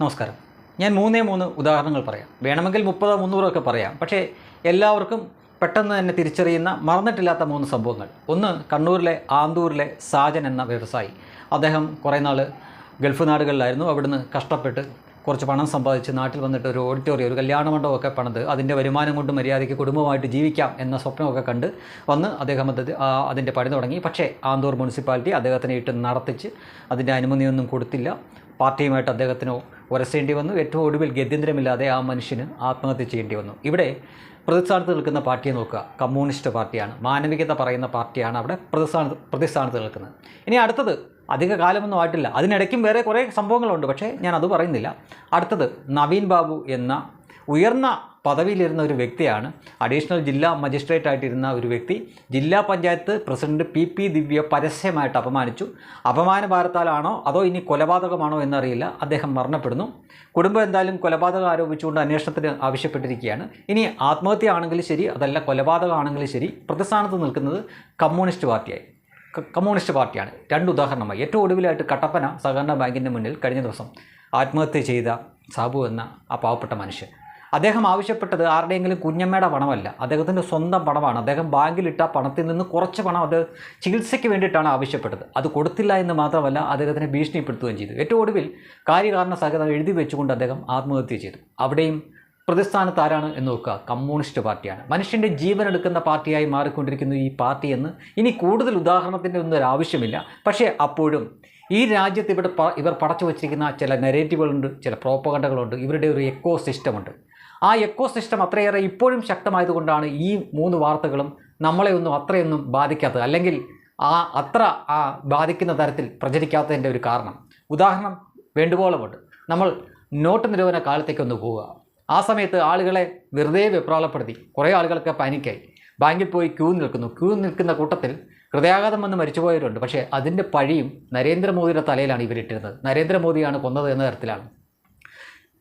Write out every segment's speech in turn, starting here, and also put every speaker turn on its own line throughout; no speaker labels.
നമസ്കാരം. ഞാൻ മൂന്നേ മൂന്ന് ഉദാഹരണങ്ങൾ പറയാം. വേണമെങ്കിൽ മുപ്പതോ മുന്നൂറോ ഒക്കെ പറയാം. പക്ഷേ എല്ലാവർക്കും പെട്ടെന്ന് തന്നെ തിരിച്ചറിയുന്ന മറന്നിട്ടില്ലാത്ത മൂന്ന് സംഭവങ്ങൾ. ഒന്ന് കണ്ണൂരിലെ ആന്തൂരിലെ സാജൻ എന്ന വ്യവസായി. അദ്ദേഹം കുറേ നാൾ ഗൾഫ് നാടുകളിലായിരുന്നു. അവിടുന്ന് കഷ്ടപ്പെട്ട് കുറച്ച് പണം സമ്പാദിച്ച് നാട്ടിൽ വന്നിട്ട് ഒരു ഓഡിറ്റോറിയം ഒരു കല്യാണ മണ്ഡപമൊക്കെ പണിത് അതിന്റെ വരുമാനം കൊണ്ട് മര്യാദയ്ക്ക് കുടുംബമായിട്ട് ജീവിക്കാം എന്ന സ്വപ്നമൊക്കെ കണ്ട് വന്ന് അദ്ദേഹം അത് അതിന്റെ പണി തുടങ്ങി. പക്ഷേ ആന്തൂർ മുനിസിപ്പാലിറ്റി അദ്ദേഹത്തിനെ ഇട്ട് നടത്തിച്ച് അതിന്റെ അനുമതിയൊന്നും കൊടുത്തില്ല. പാർട്ടിയുമായിട്ട് അദ്ദേഹത്തിന് ഉരസേണ്ടി വന്നു. ഏറ്റവും ഒടുവിൽ ഗത്യന്തരമില്ലാതെ ആ മനുഷ്യന് ആത്മഹത്യ ചെയ്യേണ്ടി വന്നു. ഇവിടെ പ്രതിസ്ഥാനത്ത് നിൽക്കുന്ന പാർട്ടിയെ നോക്കുക. കമ്മ്യൂണിസ്റ്റ് പാർട്ടിയാണ്. മാനവികത പറയുന്ന പാർട്ടിയാണ് അവിടെ പ്രതിസ്ഥാനത്ത് പ്രതിസ്ഥാനത്ത് നിൽക്കുന്നത്. ഇനി അടുത്തത് അധിക കാലമൊന്നും ആയിട്ടില്ല. അതിനിടയ്ക്കും വേറെ കുറേ സംഭവങ്ങളുണ്ട്. പക്ഷേ ഞാൻ അത് പറയുന്നില്ല. അടുത്തത് നവീൻ ബാബു എന്ന ഉയർന്ന പദവിയിലിരുന്ന ഒരു വ്യക്തിയാണ്. അഡീഷണൽ ജില്ലാ മജിസ്ട്രേറ്റ് ആയിട്ടിരുന്ന ഒരു വ്യക്തി. ജില്ലാ panchayat president P P Divya പരസ്യമായിട്ട് അപമാനിച്ചു. അപമാന ഭാരത്താലാണോ അതോ ഇനി കൊലപാതകമാണോ എന്നറിയില്ല. അദ്ദേഹം മരണപ്പെടുന്നു. കുടുംബം എന്തായാലും കൊലപാതകം ആരോപിച്ചുകൊണ്ട് അന്വേഷണത്തിന് ആവശ്യപ്പെട്ടിരിക്കുകയാണ്. ഇനി ആത്മഹത്യ ആണെങ്കിലും ശരി അതല്ല കൊലപാതകമാണെങ്കിലും ശരി. പ്രതിസ്ഥാനത്ത് നിൽക്കുന്നത് കമ്മ്യൂണിസ്റ്റ് പാർട്ടിയായി. കമ്മ്യൂണിസ്റ്റ് പാർട്ടിയാണ്. രണ്ട് ഉദാഹരണമായി. ഏറ്റവും ഒടുവിലായിട്ട് കട്ടപ്പന സഹകരണ ബാങ്കിന്റെ മുന്നിൽ കഴിഞ്ഞ ദിവസം ആത്മഹത്യ ചെയ്ത സാബു എന്ന ആ പാവപ്പെട്ട മനുഷ്യൻ. അദ്ദേഹം ആവശ്യപ്പെട്ടത് ആരുടെയെങ്കിലും കുഞ്ഞമ്മയുടെ പണമല്ല. അദ്ദേഹത്തിന്റെ സ്വന്തം പണമാണ്. അദ്ദേഹം ബാങ്കിലിട്ട പണത്തിൽ നിന്ന് കുറച്ച് പണം അത് ചികിത്സയ്ക്ക് വേണ്ടിയിട്ടാണ് ആവശ്യപ്പെട്ടത്. അത് കൊടുത്തില്ല എന്ന് മാത്രമല്ല അദ്ദേഹത്തിനെ ഭീഷണിപ്പെടുത്തുകയും ചെയ്തു. ഏറ്റവും ഒടുവിൽ കാര്യകാരണ സഹിതം എഴുതി വെച്ചുകൊണ്ട് അദ്ദേഹം ആത്മഹത്യ ചെയ്തു. അവിടെയും പ്രതിസ്ഥാനത്ത് ആരാണ് എന്ന് നോക്കുക. കമ്മ്യൂണിസ്റ്റ് പാർട്ടിയാണ്. മനുഷ്യന്റെ ജീവൻ എടുക്കുന്ന പാർട്ടിയായി മാറിക്കൊണ്ടിരിക്കുന്നു ഈ പാർട്ടി എന്ന് ഇനി കൂടുതൽ ഉദാഹരണത്തിന്റെ ഒന്നും ഒരു ആവശ്യമില്ല. പക്ഷേ അപ്പോഴും ഈ രാജ്യത്ത് ഇവിടെ ഇവർ പടച്ചു വച്ചിരിക്കുന്ന ചില നെറേറ്റീവുകളുണ്ട് ചില പ്രോപ്പകണ്ടകളുണ്ട് ഇവരുടെ ഒരു എക്കോ സിസ്റ്റമുണ്ട് ആ എക്കോ സിസ്റ്റം അത്രയേറെ ഇപ്പോഴും ശക്തമായതുകൊണ്ടാണ് ഈ മൂന്ന് വാർത്തകളും നമ്മളെ ഒന്നും അത്രയൊന്നും ബാധിക്കാത്തത്. അല്ലെങ്കിൽ ആ അത്ര ആ ബാധിക്കുന്ന തരത്തിൽ പ്രചരിക്കാത്തതിന്റെ ഒരു കാരണം. ഉദാഹരണം വേണ്ടുവോളമുണ്ട്. നമ്മൾ നോട്ട് നിരോധന കാലത്തേക്കൊന്ന് പോവുക. ആ സമയത്ത് ആളുകളെ വെറുതെ വെപ്രാളപ്പെടുത്തി കുറേ ആളുകൾക്ക് പാനിക്കായി. ബാങ്കിൽ പോയി ക്യൂ നിൽക്കുന്നു. ക്യൂ നിൽക്കുന്ന കൂട്ടത്തിൽ ഹൃദയാഘാതം വന്ന് മരിച്ചുപോയവരുണ്ട്. പക്ഷേ അതിന്റെ പഴിയും നരേന്ദ്രമോദിയുടെ തലയിലാണ് ഇവരിട്ടിരുന്നത്. നരേന്ദ്രമോദിയാണ് കൊന്നത് എന്ന തരത്തിലാണ്.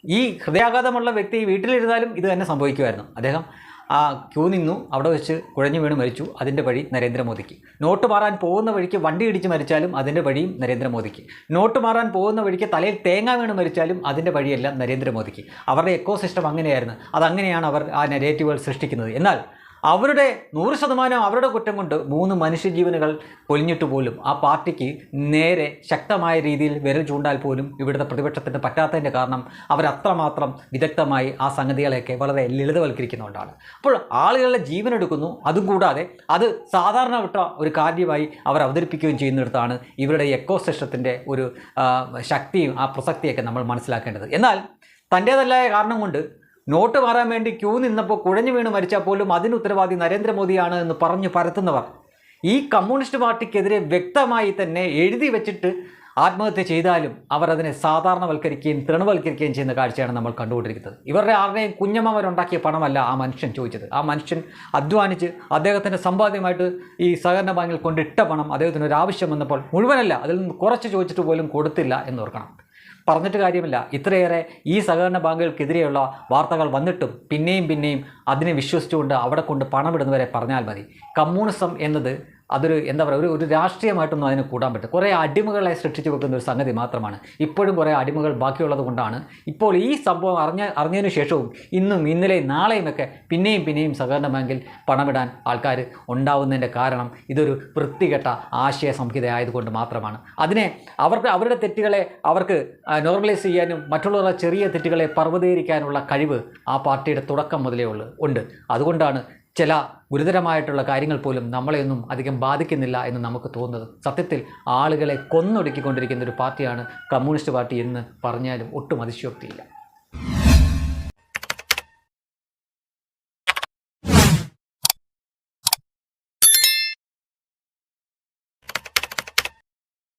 ഈ ഹൃദയാഘാതമുള്ള വ്യക്തി വീട്ടിലിരുന്നാലും ഇത് തന്നെ സംഭവിക്കുമായിരുന്നു. അദ്ദേഹം ആ ക്യൂ നിന്നു അവിടെ വെച്ച് കുഴഞ്ഞു വീണ് മരിച്ചു. അതിന്റെ വഴി നരേന്ദ്രമോദിക്ക്. നോട്ട് മാറാൻ പോകുന്ന വഴിക്ക് വണ്ടി ഇടിച്ച് മരിച്ചാലും അതിന്റെ വഴിയും നരേന്ദ്രമോദിക്ക്. നോട്ട് മാറാൻ പോകുന്ന വഴിക്ക് തലയിൽ തേങ്ങ വീണ് മരിച്ചാലും അതിന്റെ വഴിയെല്ലാം നരേന്ദ്രമോദിക്ക്. അവരുടെ എക്കോ സിസ്റ്റം അങ്ങനെയായിരുന്നു. അതങ്ങനെയാണ് അവർ ആ നെഗറ്റീവുകൾ സൃഷ്ടിക്കുന്നത്. എന്നാൽ അവരുടെ നൂറ് ശതമാനം അവരുടെ കുറ്റം കൊണ്ട് മൂന്ന് മനുഷ്യജീവനുകൾ പൊലിഞ്ഞിട്ട് പോലും ആ പാർട്ടിക്ക് നേരെ ശക്തമായ രീതിയിൽ വിരൽ ചൂണ്ടാൽ പോലും ഇവിടുത്തെ പ്രതിപക്ഷത്തിന് പറ്റാത്തതിന്റെ കാരണം അവരത്രമാത്രം വിദഗ്ധമായി ആ സംഗതികളെയൊക്കെ വളരെ ലളിതവൽക്കരിക്കുന്നുകൊണ്ടാണ് അപ്പോൾ ആളുകളുടെ ജീവൻ എടുക്കുന്നു അതും കൂടാതെ അത് സാധാരണ വിട്ട ഒരു കാര്യമായി അവർ അവതരിപ്പിക്കുകയും ചെയ്യുന്നിടത്താണ് ഇവരുടെ എക്കോ സിസ്റ്റത്തിന്റെ ഒരു ശക്തിയും ആ പ്രസക്തിയൊക്കെ നമ്മൾ മനസ്സിലാക്കേണ്ടത്. എന്നാൽ തന്റേതല്ലായ കാരണം കൊണ്ട് നോട്ട് മാറാൻ വേണ്ടി ക്യൂ നിന്നപ്പോൾ കുഴഞ്ഞു വീണ് മരിച്ചാൽ പോലും അതിന് ഉത്തരവാദി നരേന്ദ്രമോദിയാണ് എന്ന് പറഞ്ഞു പരത്തുന്നവർ. ഈ കമ്മ്യൂണിസ്റ്റ് പാർട്ടിക്കെതിരെ വ്യക്തമായി തന്നെ എഴുതി വെച്ചിട്ട് ആത്മഹത്യ ചെയ്താലും അവർ അതിനെ സാധാരണവൽക്കരിക്കുകയും തൃണവൽക്കരിക്കുകയും ചെയ്യുന്ന കാഴ്ചയാണ് നമ്മൾ കണ്ടുകൊണ്ടിരിക്കുന്നത്. ഇവരുടെ ആരുടെയും കുഞ്ഞമ്മമാരുണ്ടാക്കിയ പണമല്ല ആ മനുഷ്യൻ ചോദിച്ചത്. ആ മനുഷ്യൻ അധ്വാനിച്ച് അദ്ദേഹത്തിന്റെ സമ്പാദ്യമായിട്ട് ഈ സഹകരണ ബാങ്കിൽ കൊണ്ടിട്ട പണം അദ്ദേഹത്തിന് ഒരു ആവശ്യം വന്നപ്പോൾ മുഴുവനല്ല അതിൽ നിന്ന് കുറച്ച് ചോദിച്ചിട്ട് പോലും കൊടുത്തില്ല എന്ന് ഓർക്കണം. പറഞ്ഞിട്ട് കാര്യമില്ല. ഇത്രയേറെ ഈ സഹകരണ ബാങ്കുകൾക്കെതിരെയുള്ള വാർത്തകൾ വന്നിട്ടും പിന്നെയും പിന്നെയും അതിനെ വിശ്വസിച്ചുകൊണ്ട് അവിടെ കൊണ്ട് പണമിടുന്നവരെ പറഞ്ഞാൽ മതി. കമ്മ്യൂണിസം എന്നത് അതൊരു എന്താ പറയുക ഒരു ഒരു രാഷ്ട്രീയമായിട്ടൊന്നും അതിന് കൂടാൻ പറ്റും കുറേ അടിമകളെ സൃഷ്ടിച്ചു വെക്കുന്ന ഒരു സംഗതി മാത്രമാണ്. ഇപ്പോഴും കുറേ അടിമകൾ ബാക്കിയുള്ളത് കൊണ്ടാണ്. ഇപ്പോൾ ഈ സംഭവം അറിഞ്ഞ അറിഞ്ഞതിന് ശേഷവും ഇന്നും ഇന്നലെയും നാളെയുമൊക്കെ പിന്നെയും പിന്നെയും സഹകരണ ബാങ്കിൽ പണമിടാൻ ആൾക്കാർ ഉണ്ടാവുന്നതിന്റെ കാരണം ഇതൊരു വൃത്തികെട്ട ആശയ സംഹിത ആയതുകൊണ്ട് മാത്രമാണ്. അതിനെ അവർക്ക് അവരുടെ തെറ്റുകളെ അവർക്ക് നോർമലൈസ് ചെയ്യാനും മറ്റുള്ളവരുടെ ചെറിയ തെറ്റുകളെ പർവതീകരിക്കാനുള്ള കഴിവ് ആ പാർട്ടിയുടെ തുടക്കം മുതലേ ഉള്ളു ഉണ്ട്. അതുകൊണ്ടാണ് ചില ഗുരുതരമായിട്ടുള്ള കാര്യങ്ങൾ പോലും നമ്മളെയൊന്നും അധികം ബാധിക്കുന്നില്ല എന്ന് നമുക്ക് തോന്നുന്നത്. സത്യത്തിൽ ആളുകളെ കൊന്നൊടുക്കിക്കൊണ്ടിരിക്കുന്ന ഒരു പാർട്ടിയാണ് കമ്മ്യൂണിസ്റ്റ് പാർട്ടി എന്ന് പറഞ്ഞാലും ഒട്ടും അതിശയോക്തിയില്ല.